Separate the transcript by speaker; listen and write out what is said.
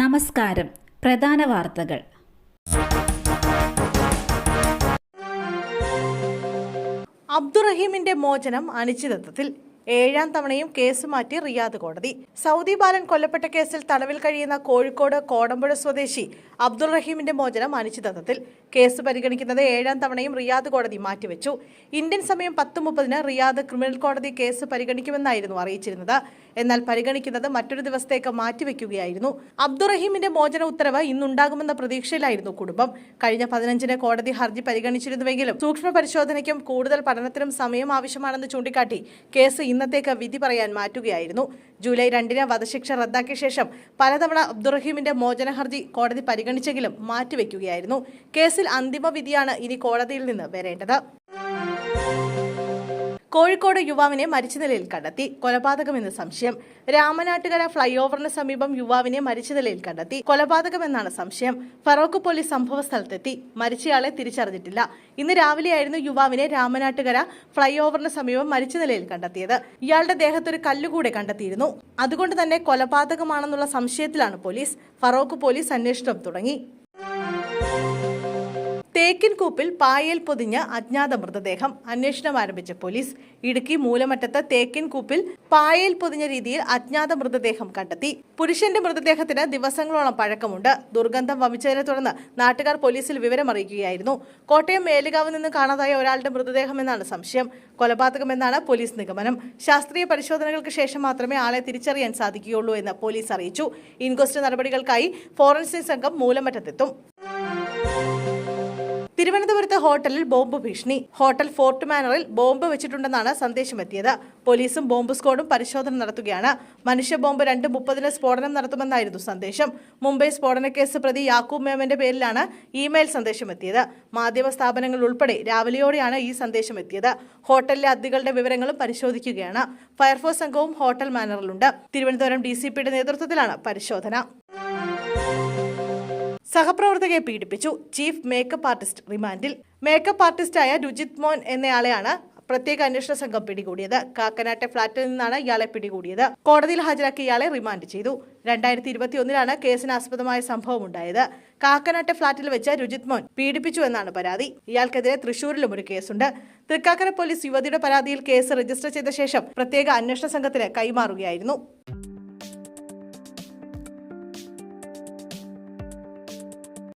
Speaker 1: നമസ്കാരം. പ്രധാന വാർത്തകൾ.
Speaker 2: അബ്ദുറഹീമിന്റെ മോചനം അനിശ്ചിതത്വത്തിൽ. ഏഴാം തവണയും കേസ് മാറ്റി റിയാദ് കോടതി. സൗദി ബാലൻ കൊല്ലപ്പെട്ട കേസിൽ തടവിൽ കഴിയുന്ന കോഴിക്കോട് കോടമ്പുഴ സ്വദേശി അബ്ദുൾ റഹീമിന്റെ മോചനം അനിശ്ചിതത്വത്തിൽ. കേസ് പരിഗണിക്കുന്നത് ഏഴാം തവണയും റിയാദ് കോടതി മാറ്റിവെച്ചു. ഇന്ത്യൻ സമയം പത്ത് മുപ്പതിന് റിയാദ് ക്രിമിനൽ കോടതി കേസ് പരിഗണിക്കുമെന്നായിരുന്നു അറിയിച്ചിരുന്നത്. എന്നാൽ പരിഗണിക്കുന്നത് മറ്റൊരു ദിവസത്തേക്ക് മാറ്റിവെക്കുകയായിരുന്നു. അബ്ദുറഹീമിന്റെ മോചന ഉത്തരവ് ഇന്നുണ്ടാകുമെന്ന പ്രതീക്ഷയിലായിരുന്നു കുടുംബം. കഴിഞ്ഞ പതിനഞ്ചിന് കോടതി ഹർജി പരിഗണിച്ചിരുന്നുവെങ്കിലും സൂക്ഷ്മ പരിശോധനയ്ക്കും കൂടുതൽ പഠനത്തിനും സമയം ആവശ്യമാണെന്ന് ചൂണ്ടിക്കാട്ടി കേസ് ഇന്നത്തേക്ക് വിധി പറയാൻ മാറ്റുകയായിരുന്നു. ജൂലൈ രണ്ടിന് വധശിക്ഷ റദ്ദാക്കിയ ശേഷം പലതവണ അബ്ദുറഹീമിന്റെ മോചന ഹർജി കോടതി പരിഗണിച്ചെങ്കിലും മാറ്റിവെക്കുകയായിരുന്നു. കേസിൽ അന്തിമ വിധിയാണ് ഇനി കോടതിയിൽ നിന്ന് വരേണ്ടത്. കോഴിക്കോട് യുവാവിനെ മരിച്ച നിലയിൽ കണ്ടെത്തി. കൊലപാതകമെന്ന് സംശയം. രാമനാട്ടുകര ഫ്ലൈ ഓവറിന് സമീപം യുവാവിനെ മരിച്ച നിലയിൽ കണ്ടെത്തി. കൊലപാതകമെന്നാണ് സംശയം. ഫറോക്ക് പോലീസ് സംഭവ സ്ഥലത്തെത്തി. മരിച്ചയാളെ തിരിച്ചറിഞ്ഞിട്ടില്ല. ഇന്ന് രാവിലെയായിരുന്നു യുവാവിനെ രാമനാട്ടുകര ഫ്ലൈ ഓവറിന് സമീപം മരിച്ച നിലയിൽ കണ്ടെത്തിയത്. ഇയാളുടെ ദേഹത്തൊരു കല്ലുകൂടെ കണ്ടെത്തിയിരുന്നു. അതുകൊണ്ട് തന്നെ കൊലപാതകമാണെന്നുള്ള സംശയത്തിലാണ് പോലീസ്. ഫറോക്ക് പോലീസ് അന്വേഷണം തുടങ്ങി. തേക്കിൻ കൂപ്പിൽ പായൽ പൊതിഞ്ഞ അജ്ഞാത മൃതദേഹം. അന്വേഷണം ആരംഭിച്ച പോലീസ് ഇടുക്കി മൂലമറ്റത്ത് തേക്കിൻകൂപ്പിൽ പായൽ പൊതിഞ്ഞ രീതിയിൽ അജ്ഞാത മൃതദേഹം കണ്ടെത്തി. പുരുഷന്റെ മൃതദേഹത്തിന് ദിവസങ്ങളോളം പഴക്കമുണ്ട്. ദുർഗന്ധം വമിച്ചതിനെ തുടർന്ന് നാട്ടുകാർ പോലീസിൽ വിവരമറിയിക്കുകയായിരുന്നു കോട്ടയം മേലുകാവ് നിന്ന് കാണാതായ ഒരാളുടെ മൃതദേഹമെന്നാണ് സംശയം. കൊലപാതകമെന്നാണ് പോലീസ് നിഗമനം. ശാസ്ത്രീയ പരിശോധനകൾക്ക് ശേഷം മാത്രമേ ആളെ തിരിച്ചറിയാൻ സാധിക്കുകയുള്ളൂ എന്ന് പോലീസ് അറിയിച്ചു. ഇൻക്വസ്റ്റ് നടപടികൾക്കായി ഫോറൻസിക് സംഘം മൂലമറ്റത്തെത്തും. തിരുവനന്തപുരത്ത് ഹോട്ടലിൽ ബോംബ് ഭീഷണി. ഹോട്ടൽ ഫോർട്ട് മാനറിൽ ബോംബ് വെച്ചിട്ടുണ്ടെന്നാണ് സന്ദേശമെത്തിയത്. പോലീസും ബോംബ് സ്ക്വാഡും പരിശോധന നടത്തുകയാണ്. മനുഷ്യ ബോംബ് രണ്ട് മുപ്പതിന് സ്ഫോടനം നടത്തുമെന്നായിരുന്നു സന്ദേശം. മുംബൈ സ്ഫോടന കേസ് പ്രതി യാക്കൂബ് മേമന്റെ പേരിലാണ് ഇമെയിൽ സന്ദേശം എത്തിയത് മാധ്യമ സ്ഥാപനങ്ങൾ ഉൾപ്പെടെ രാവിലെയോടെയാണ് ഈ സന്ദേശം എത്തിയത് ഹോട്ടലിലെ അതികളുടെ വിവരങ്ങളും പരിശോധിക്കുകയാണ്. ഫയർഫോഴ്സ് സംഘവും ഹോട്ടൽ മാനറിലുണ്ട്. തിരുവനന്തപുരം ഡി നേതൃത്വത്തിലാണ് പരിശോധന. സഹപ്രവർത്തകയെ പീഡിപ്പിച്ചു. ചീഫ് മേക്കപ്പ് ആർട്ടിസ്റ്റ് റിമാൻഡിൽ. മേക്കപ്പ് ആർട്ടിസ്റ്റായ രുജിത് മോൻ എന്നയാളെയാണ് പ്രത്യേക അന്വേഷണ സംഘം പിടികൂടിയത്. കാക്കനാട്ടെ ഫ്ളാറ്റിൽ നിന്നാണ് ഇയാളെ പിടികൂടിയത്. കോടതിയിൽ ഹാജരാക്കി ഇയാളെ റിമാൻഡ് ചെയ്തു. രണ്ടായിരത്തി ഇരുപത്തിയൊന്നിലാണ് കേസിന് ആസ്പദമായ സംഭവം ഉണ്ടായത് കാക്കനാട്ടെ ഫ്ളാറ്റിൽ വെച്ച് രുജിത് മോൻ പീഡിപ്പിച്ചു എന്നാണ് പരാതി. ഇയാൾക്കെതിരെ തൃശൂരിലും ഒരു കേസുണ്ട്. തൃക്കാക്കര പോലീസ് യുവതിയുടെ പരാതിയിൽ കേസ് രജിസ്റ്റർ ചെയ്ത ശേഷം പ്രത്യേക അന്വേഷണ സംഘത്തിന് കൈമാറുകയായിരുന്നു.